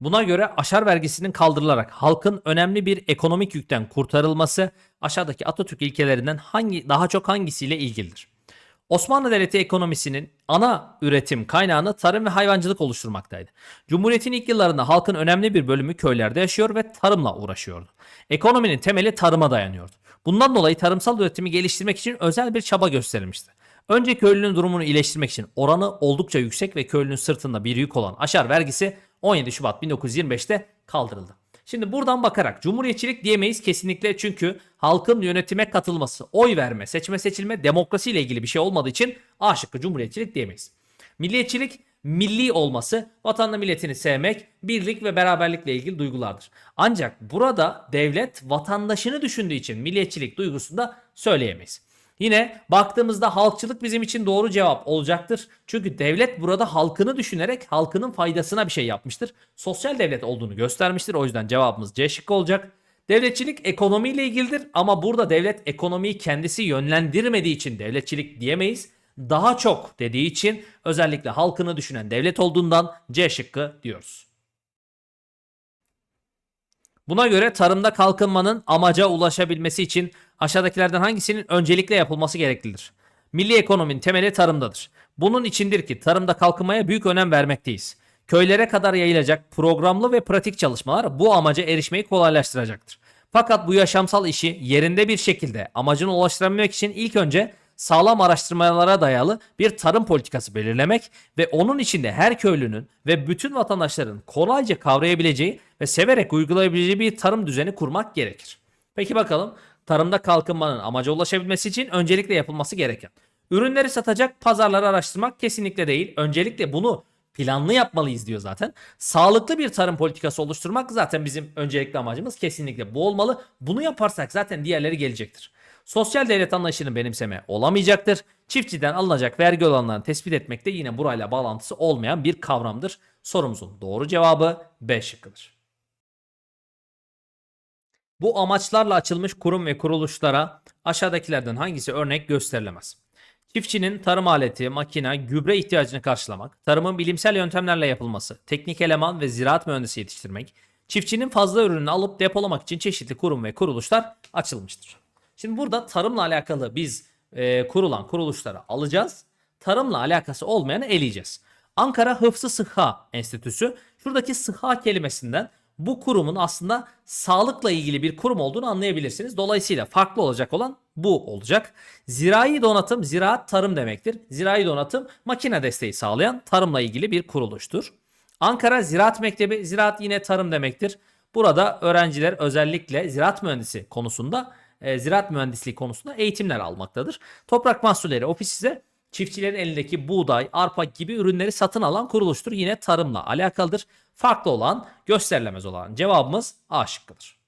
Buna göre aşar vergisinin kaldırılarak halkın önemli bir ekonomik yükten kurtarılması aşağıdaki Atatürk ilkelerinden hangi daha çok hangisiyle ilgilidir? Osmanlı Devleti ekonomisinin ana üretim kaynağını tarım ve hayvancılık oluşturmaktaydı. Cumhuriyetin ilk yıllarında halkın önemli bir bölümü köylerde yaşıyor ve tarımla uğraşıyordu. Ekonominin temeli tarıma dayanıyordu. Bundan dolayı tarımsal üretimi geliştirmek için özel bir çaba gösterilmişti. Önce köylünün durumunu iyileştirmek için oranı oldukça yüksek ve köylünün sırtında bir yük olan aşar vergisi 17 Şubat 1925'te kaldırıldı. Şimdi buradan bakarak cumhuriyetçilik diyemeyiz kesinlikle çünkü halkın yönetime katılması, oy verme, seçme seçilme demokrasi ile ilgili bir şey olmadığı için A şıkkı cumhuriyetçilik diyemeyiz. Milliyetçilik milli olması, vatanını milletini sevmek, birlik ve beraberlikle ilgili duygulardır. Ancak burada devlet vatandaşını düşündüğü için milliyetçilik duygusunu da söyleyemeyiz. Yine baktığımızda halkçılık bizim için doğru cevap olacaktır. Çünkü devlet burada halkını düşünerek halkının faydasına bir şey yapmıştır. Sosyal devlet olduğunu göstermiştir. O yüzden cevabımız C şıkkı olacak. Devletçilik ekonomiyle ilgilidir ama burada devlet ekonomiyi kendisi yönlendirmediği için devletçilik diyemeyiz. Daha çok dediği için özellikle halkını düşünen devlet olduğundan C şıkkı diyoruz. Buna göre tarımda kalkınmanın amaca ulaşabilmesi için aşağıdakilerden hangisinin öncelikle yapılması gereklidir? Milli ekonominin temeli tarımdadır. Bunun içindir ki tarımda kalkınmaya büyük önem vermekteyiz. Köylere kadar yayılacak programlı ve pratik çalışmalar bu amaca erişmeyi kolaylaştıracaktır. Fakat bu yaşamsal işi yerinde bir şekilde amacına ulaştırabilmek için ilk önce sağlam araştırmalara dayalı bir tarım politikası belirlemek ve onun içinde her köylünün ve bütün vatandaşların kolayca kavrayabileceği ve severek uygulayabileceği bir tarım düzeni kurmak gerekir. Peki bakalım tarımda kalkınmanın amaca ulaşabilmesi için öncelikle yapılması gereken. Ürünleri satacak pazarları araştırmak kesinlikle değil. Öncelikle bunu planlı yapmalıyız diyor zaten. Sağlıklı bir tarım politikası oluşturmak zaten bizim öncelikli amacımız kesinlikle bu olmalı. Bunu yaparsak zaten diğerleri gelecektir. Sosyal devlet anlayışını benimseme olamayacaktır. Çiftçiden alınacak vergi olanlarını tespit etmek de yine burayla bağlantısı olmayan bir kavramdır. Sorumuzun doğru cevabı B şıkkıdır. Bu amaçlarla açılmış kurum ve kuruluşlara aşağıdakilerden hangisi örnek gösterilemez? Çiftçinin tarım aleti, makine, gübre ihtiyacını karşılamak, tarımın bilimsel yöntemlerle yapılması, teknik eleman ve ziraat mühendisi yetiştirmek, çiftçinin fazla ürünü alıp depolamak için çeşitli kurum ve kuruluşlar açılmıştır. Şimdi burada tarımla alakalı biz e, kurulan kuruluşları alacağız. Tarımla alakası olmayanı eleyeceğiz. Ankara Hıfzı Sıhha Enstitüsü şuradaki sıhha kelimesinden bu kurumun aslında sağlıkla ilgili bir kurum olduğunu anlayabilirsiniz. Dolayısıyla farklı olacak olan bu olacak. Zirai donatım, ziraat tarım demektir. Zirai donatım makine desteği sağlayan tarımla ilgili bir kuruluştur. Ankara Ziraat Mektebi, ziraat yine tarım demektir. Burada öğrenciler özellikle ziraat mühendisi konusunda, e, ziraat mühendisliği konusunda eğitimler almaktadır. Toprak Mahsulleri Ofisi ise çiftçilerin elindeki buğday, arpa gibi ürünleri satın alan kuruluştur. Yine tarımla alakalıdır. Farklı olan, gösterilemez olan cevabımız A şıkkıdır.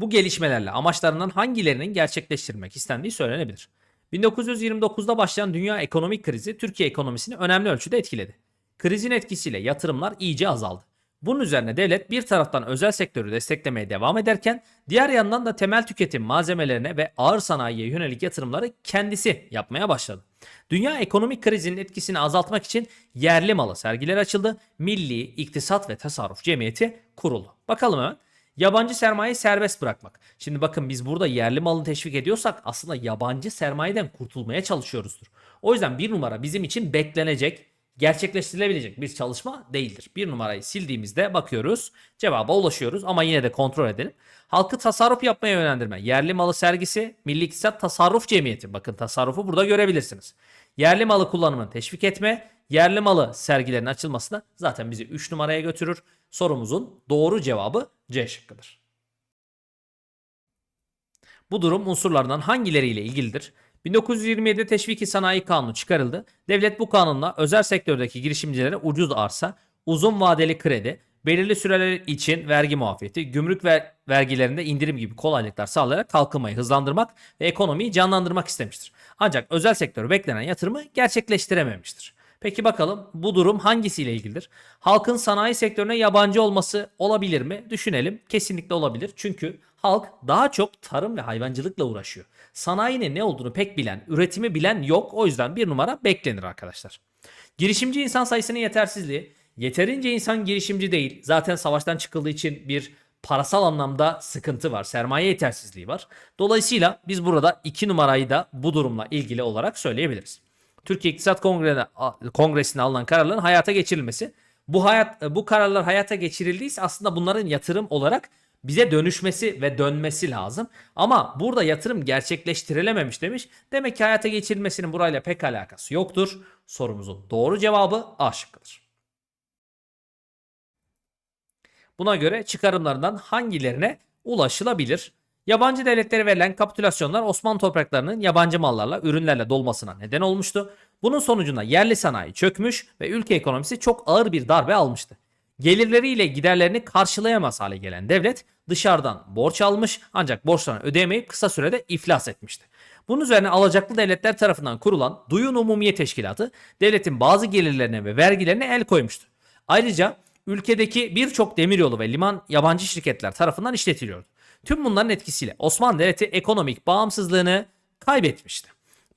Bu gelişmelerle amaçlarından hangilerinin gerçekleştirilmek istendiği söylenebilir. 1929'da başlayan dünya ekonomik krizi Türkiye ekonomisini önemli ölçüde etkiledi. Krizin etkisiyle yatırımlar iyice azaldı. Bunun üzerine devlet bir taraftan özel sektörü desteklemeye devam ederken diğer yandan da temel tüketim malzemelerine ve ağır sanayiye yönelik yatırımları kendisi yapmaya başladı. Dünya ekonomik krizinin etkisini azaltmak için yerli malı sergiler açıldı. Milli İktisat ve Tasarruf Cemiyeti kuruldu. Bakalım hemen. Yabancı sermayeyi serbest bırakmak. Şimdi bakın biz burada yerli malı teşvik ediyorsak aslında yabancı sermayeden kurtulmaya çalışıyoruzdur. O yüzden bir numara bizim için beklenecek, gerçekleştirilebilecek bir çalışma değildir. Bir numarayı sildiğimizde bakıyoruz cevaba ulaşıyoruz ama yine de kontrol edelim. Halkı tasarruf yapmaya yönlendirme. Yerli malı sergisi Milli İktisat Tasarruf Cemiyeti. Bakın tasarrufu burada görebilirsiniz. Yerli malı kullanımını teşvik etme. Yerli malı sergilerin açılması da zaten bizi 3 numaraya götürür. Sorumuzun doğru cevabı C şıkkıdır. Bu durum unsurlardan hangileriyle ilgilidir? 1927'de Teşviki Sanayi Kanunu çıkarıldı. Devlet bu kanunla özel sektördeki girişimcilere ucuz arsa, uzun vadeli kredi, belirli süreler için vergi muafiyeti, gümrük ver vergilerinde indirim gibi kolaylıklar sağlayarak kalkınmayı hızlandırmak ve ekonomiyi canlandırmak istemiştir. Ancak özel sektör beklenen yatırımı gerçekleştirememiştir. Peki bakalım bu durum hangisiyle ilgilidir? Halkın sanayi sektörüne yabancı olması olabilir mi? Düşünelim. Kesinlikle olabilir. Çünkü halk daha çok tarım ve hayvancılıkla uğraşıyor. Sanayinin ne olduğunu pek bilen, üretimi bilen yok. O yüzden bir numara beklenir arkadaşlar. Girişimci insan sayısının yetersizliği, Yeterince insan girişimci değil. Zaten savaştan çıkıldığı için bir parasal anlamda sıkıntı var. Sermaye yetersizliği var. Dolayısıyla biz burada 2 numarayı da bu durumla ilgili olarak söyleyebiliriz. Türkiye İktisat Kongresi'ne, Kongresi'ne alınan kararların hayata geçirilmesi. Bu hayat bu kararlar hayata geçirildiyse aslında bunların yatırım olarak bize dönüşmesi ve dönmesi lazım. Ama burada yatırım gerçekleştirilememiş demiş. Demek ki hayata geçirilmesinin burayla pek alakası yoktur. Sorumuzun doğru cevabı A şıkkıdır. Buna göre çıkarımlarından hangilerine ulaşılabilir? Yabancı devletlere verilen kapitülasyonlar Osmanlı topraklarının yabancı mallarla, ürünlerle dolmasına neden olmuştu. Bunun sonucunda yerli sanayi çökmüş ve ülke ekonomisi çok ağır bir darbe almıştı. Gelirleriyle giderlerini karşılayamaz hale gelen devlet dışarıdan borç almış ancak borçlarını ödeyemeyip kısa sürede iflas etmişti. Bunun üzerine alacaklı devletler tarafından kurulan Duyun Umumiye Teşkilatı devletin bazı gelirlerine ve vergilerine el koymuştu. Ayrıca ülkedeki birçok demiryolu ve liman yabancı şirketler tarafından işletiliyordu. Tüm bunların etkisiyle Osmanlı Devleti ekonomik bağımsızlığını kaybetmişti.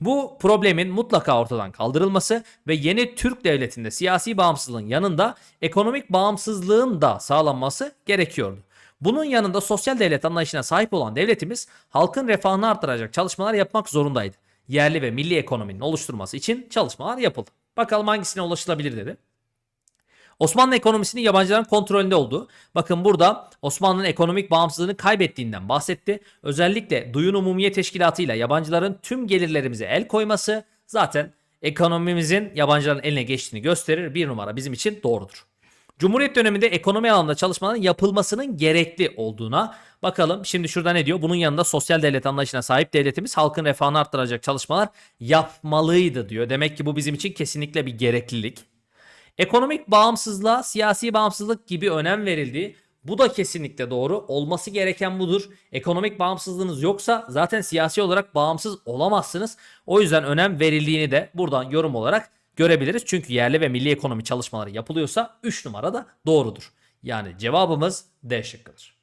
Bu problemin mutlaka ortadan kaldırılması ve yeni Türk devletinde siyasi bağımsızlığın yanında ekonomik bağımsızlığın da sağlanması gerekiyordu. Bunun yanında sosyal devlet anlayışına sahip olan devletimiz halkın refahını artıracak çalışmalar yapmak zorundaydı. Yerli ve milli ekonominin oluşturması için çalışmalar yapıldı. Bakalım hangisine ulaşılabilir dedi. Osmanlı ekonomisinin yabancıların kontrolünde olduğu. Bakın burada Osmanlı'nın ekonomik bağımsızlığını kaybettiğinden bahsetti. Özellikle Duyun Umumiye Teşkilatı yabancıların tüm gelirlerimize el koyması zaten ekonomimizin yabancıların eline geçtiğini gösterir. Bir numara bizim için doğrudur. Cumhuriyet döneminde ekonomi alanında çalışmaların yapılmasının gerekli olduğuna bakalım. Şimdi şurada ne diyor? Bunun yanında sosyal devlet anlayışına sahip devletimiz halkın refahını arttıracak çalışmalar yapmalıydı diyor. Demek ki bu bizim için kesinlikle bir gereklilik. Ekonomik bağımsızlığa siyasi bağımsızlık gibi önem verildiği bu da kesinlikle doğru. Olması gereken budur. Ekonomik bağımsızlığınız yoksa zaten siyasi olarak bağımsız olamazsınız. O yüzden önem verildiğini de buradan yorum olarak görebiliriz. Çünkü yerli ve milli ekonomi çalışmaları yapılıyorsa 3 numara da doğrudur. Yani cevabımız D şıkkıdır.